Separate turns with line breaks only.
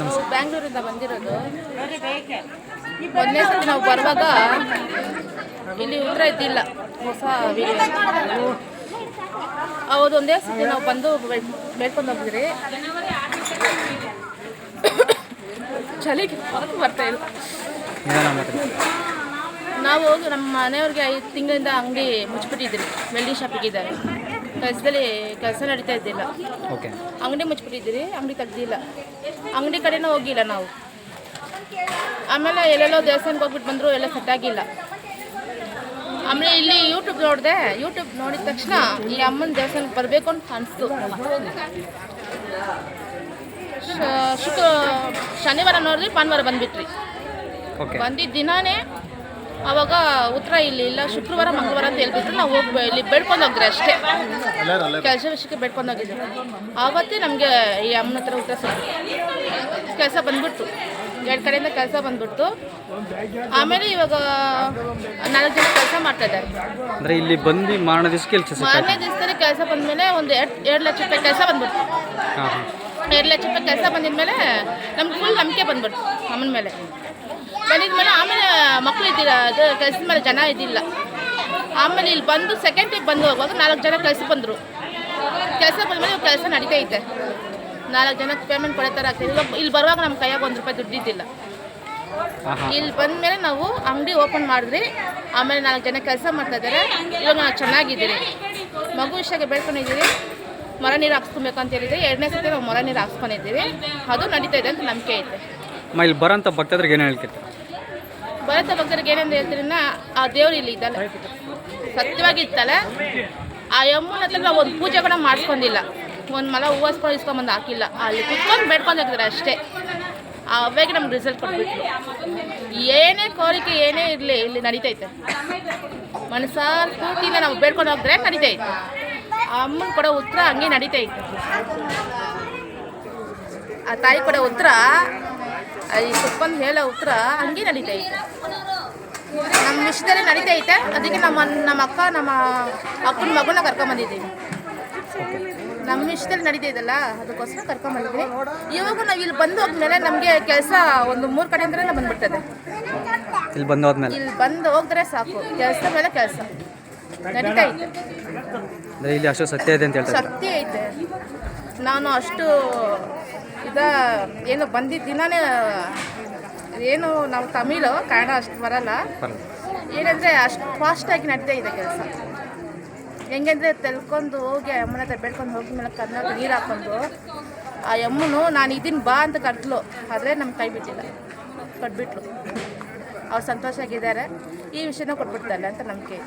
ನಾವು ಬ್ಯಾಂಗ್ಳೂರಿಂದ ಬಂದಿರೋದು. ಮೊದಲನೇ ಸರ್ತಿ ನಾವು ಬರುವಾಗ ಇಲ್ಲಿ ಉತ್ತರ ಇದ್ದಿಲ್ಲ. ಹೊಸ ಹೌದು ಒಂದೇ ಸತಿ ನಾವು ಬಂದು ಬೇಡ್- ಬೇಡ್ಕೊಂಡು ಹೋಗಿದ್ರಿ. ಚಳಿಗೆ ಬರ್ತಾ ಇಲ್ಲ. ನಾವು ನಮ್ಮ ಮನೆಯವ್ರಿಗೆ ಐದು ತಿಂಗಳಿಂದ ಅಂಗಡಿ ಮುಚ್ಚಿಬಿಟ್ಟಿದ್ರಿ ವೆಲ್ಡಿಂಗ್ ಶಾಪಿಗಿದ್ದಾರೆ ಕೆಲಸದಲ್ಲಿ ಕೆಲಸ ನಡೀತಾ ಇದ್ದಿಲ್ಲ.
ಓಕೆ.
ಅಂಗಡಿ ಮುಚ್ಚಿಬಿಟ್ಟಿದ್ದೀರಿ ಅಂಗಡಿ ತೆಗ್ದಿಲ್ಲ. ಅಂಗಡಿ ಕಡೆನೂ ಹೋಗಿಲ್ಲ ನಾವು. ಆಮೇಲೆ ಎಲ್ಲೆಲ್ಲೋ ದೇವಸ್ಥಾನಕ್ಕೆ ಹೋಗ್ಬಿಟ್ಟು ಬಂದರು ಎಲ್ಲ ಸೆಟ್ ಆಗಿಲ್ಲ. ಆಮೇಲೆ ಇಲ್ಲಿ ಯೂಟ್ಯೂಬ್ ನೋಡಿದೆ ಯೂಟ್ಯೂಬ್ ನೋಡಿದ ತಕ್ಷಣ ಈ ಅಮ್ಮನ ದೇವಸ್ಥಾನಕ್ಕೆ ಬರಬೇಕು ಅಂತ ಅನಿಸ್ತು. ಶುಕ್ರ ಶನಿವಾರ ನೋಡಿದ್ರಿ ಭಾನುವಾರ ಬಂದ್ಬಿಟ್ರಿ ಬಂದಿದ್ದ ದಿನಾನೇ ಅವಾಗ ಉತ್ತರ ಇಲ್ಲಿ ಇಲ್ಲ ಶುಕ್ರವಾರ ಮಂಗಳವಾರ ಅಂತ ಹೇಳ್ಬಿಟ್ರು ನಾವು ಹೋಗಿ ಇಲ್ಲಿ ಬೇಡ್ಕೊಂಡು ಹೋಗ್ರಿ ಅಷ್ಟೇ. ಕೆಲಸ ವಿಷಯಕ್ಕೆ ಬೇಡ್ಕೊಂಡು ಹೋಗಿದ್ವಿ ಆವತ್ತೇ ನಮಗೆ ಈ ಅಮ್ಮನ ಹತ್ರ ಉತ್ತರ ಸಿಕ್ತು ಕೆಲಸ ಬಂದ್ಬಿಟ್ಟು ಎರಡು ಕಡೆಯಿಂದ ಕೆಲಸ ಬಂದ್ಬಿಟ್ಟು ಆಮೇಲೆ ಇವಾಗ ನಾಲ್ಕು ಜನ ಕೆಲಸ ಮಾಡ್ತಾ ಇದ್ದಾರೆ.
ಅಂದರೆ ಇಲ್ಲಿ ಬಂದು ಮಾರನೇ ದಿವಸ ಕೆಲಸ
ಮಾರನೇ ದಿವಸದಲ್ಲಿ ಕೆಲಸ ಬಂದಮೇಲೆ ಒಂದು ಎರಡು ಎರಡು ಲಕ್ಷ ರೂಪಾಯಿ ಕೆಲಸ
ಹಾಂ
ಎರಡು ಲಕ್ಷ ರೂಪಾಯಿ ಕೆಲಸ ಬಂದಿದ್ಮೇಲೆ ನಮ್ಗೆ ಫುಲ್ ನಂಬಿಕೆ ಬಂದ್ಬಿಟ್ಟು ಅಮ್ಮನ ಮೇಲೆ. ಬಂದಿದ್ಮೇಲೆ ಆಮೇಲೆ ಮಕ್ಕಳು ಇದ್ದಿಲ್ಲ ಅದು ಕೆಲಸದ ಮೇಲೆ ಜನ ಇದ್ದಿಲ್ಲ. ಆಮೇಲೆ ಇಲ್ಲಿ ಬಂದು ಸೆಕೆಂಡ್ ಟೈಪ್ ಬಂದು ಹೋಗುವಾಗ ನಾಲ್ಕು ಜನ ಕೆಲಸ ಬಂದರು. ಕೆಲಸ ಬಂದಮೇಲೆ ಕೆಲಸ ನಡೀತೈತೆ ನಾಲ್ಕು ಜನಕ್ಕೆ ಪೇಮೆಂಟ್ ಕೊಡೋ ಥರ ಆಗ್ತದೆ. ಇವಾಗ ಇಲ್ಲಿ ಬರುವಾಗ ನಮ್ಮ ಕೈಯಾಗ ಒಂದು ರೂಪಾಯಿ
ದುಡ್ಡಿದ್ದಿಲ್ಲ
ಇಲ್ಲಿ ಬಂದ ಮೇಲೆ ನಾವು ಅಂಗಡಿ ಓಪನ್ ಮಾಡಿದ್ರಿ. ಆಮೇಲೆ ನಾಲ್ಕು ಜನ ಕೆಲಸ ಮಾಡ್ತಾ ಇದ್ದಾರೆ. ಇವಾಗ ನಾವು ಚೆನ್ನಾಗಿದ್ದೀರಿ. ಮಗು ವಿಷಯಕ್ಕೆ ಬೇಡ್ಕೊಂಡಿದ್ದೀರಿ ಮರ ನೀರು ಹಾಕ್ಸ್ಕೊಬೇಕು ಅಂತ ಹೇಳಿದ್ರೆ ಎರಡನೇ ಸತಿ ನಾವು ಮರ ನೀರು ಹಾಕ್ಸ್ಕೊಂಡಿದ್ದೀವಿ. ಅದು ನಡೀತಾ ಇದೆ ಅಂತ ನಂಬಿಕೆ ಐತೆ.
ಇಲ್ಲಿ ಬರೋಂಥ ಭಕ್ತದ್ರಿಗೆ ಏನು ಹೇಳ್ತಿರ್ತಾರೆ
ಭರತ ಭಕ್ತರಿಗೆ ಏನಂತ ಹೇಳ್ತೀರಿನ ಆ ದೇವ್ರು ಇಲ್ಲಿ ಇದ್ದಲ್ಲ ಸತ್ಯವಾಗಿ ಇತ್ತಲ್ಲ ಆ ಯಮ್ಮನ ಹತ್ರ ನಾವು ಒಂದು ಪೂಜೆ ಕೂಡ ಮಾಡಿಸ್ಕೊಂಡಿಲ್ಲ. ಒಂದು ಮಲ ಹೂವಸ್ಕೊಂಡು ಇಸ್ಕೊಂಬಂದು ಹಾಕಿಲ್ಲ. ಅಲ್ಲಿ ಕುತ್ಕೊಂಡು ಬೇಡ್ಕೊಂಡು ಹಾಕಿದ್ರೆ ಅಷ್ಟೇ. ಅವಾಗ ನಮ್ಗೆ ರಿಸಲ್ಟ್ ಕೊಡ್ಬೇಕು ಏನೇ ಕೋರಿಕೆ, ಏನೇ ಇರಲಿ, ಇಲ್ಲಿ ನಡೀತೈತೆ. ಮನಸಾರ ಪೂರ್ತಿಯಿಂದ ನಾವು ಬೇಡ್ಕೊಂಡು ಹೋಗಿದ್ರೆ ನಡೀತೈತೆ. ಆ ಅಮ್ಮನ ಕೊಡೋ ಉತ್ತರ ಹಂಗೆ ನಡೀತೈತೆ. ಆ ತಾಯಿ ಕೊಡೋ ಉತ್ತರ ಈ ಕುತ್ಕೊಂಡು ಹೇಳೋ ಉತ್ತರ ಹಂಗೆ ನಡೀತೈತೆ. ನಮ್ಮ ವಿಷಯದಲ್ಲಿ ನಡೀತೈತೆ. ಅದಕ್ಕೆ ನಮ್ಮ ನಮ್ಮ ಅಕ್ಕ ನಮ್ಮ ಅಕ್ಕನ ಮಗನ ಕರ್ಕೊಂಬಂದಿದ್ದೀವಿ ನಮ್ಮ ವಿಷಯದಲ್ಲಿ ನಡೀತೈತಲ್ಲ ಅದಕ್ಕೋಸ್ಕರ ಕರ್ಕೊಂಬಂದಿದ್ದೀವಿ ಇವಾಗ ನಾವು ಇಲ್ಲಿ ಬಂದು ಹೋದ್ಮೇಲೆ ನಮಗೆ ಕೆಲಸ ಒಂದು ಮೂರು ಕಡೆಯಿಂದಲೇ ಬಂದ್ಬಿಡ್ತದೆ.
ಇಲ್ಲಿ ಬಂದು ಹೋದ್ಮೇಲೆ?
ಇಲ್ಲಿ ಬಂದು ಹೋಗಿದ್ರೆ ಸಾಕು. ಕೆಲಸ ಮೇಲೆ ಕೆಲಸ. ನಡೀತಾ ಐತೆ
ಅಂದರೆ ಇಲ್ಲಿ ಅಷ್ಟು ಸತ್ಯ ಇದೆ ಅಂತ ಹೇಳ್ತಾರೆ
ಸತ್ಯ ಐತೆ ನಾನು ಅಷ್ಟು ಇದ ಏನು ಬಂದಿದ್ದ ದಿನನೇ ಏನು ನಾವು ತಮಿಳು, ಕನ್ನಡ ಅಷ್ಟು ಬರಲ್ಲ. ಏನಂದರೆ ಅಷ್ಟು ಫಾಸ್ಟಾಗಿ ನಡೀತಾ ಇದೆ ಕೆಲಸ. ಹೆಂಗಂದ್ರೆ ತೆಲ್ಕೊಂಡು ಹೋಗಿ ಆ ಅಮ್ಮನ ಹತ್ರ ಬೆಳ್ಕೊಂಡು ಹೋಗಿ ಮೇಲೆ ಕನ್ನಡ ನೀರು ಹಾಕೊಂಡು ಆ ಯಮ್ಮನು ನಾನು ಇದನ್ನು ಬಾ ಅಂತ ಕಟ್ಲು. ಆದರೆ ನಮ್ಮ ಕೈ ಬಿಟ್ಟಿಲ್ಲ. ಕೊಟ್ಬಿಟ್ಲು. ಅವ್ರು ಸಂತೋಷ ಆಗಿದ್ದಾರೆ. ಈ ವಿಷಯನ ಕೊಟ್ಬಿಡ್ತಾರೆ ಅಂತ ನಂಬಿಕೆ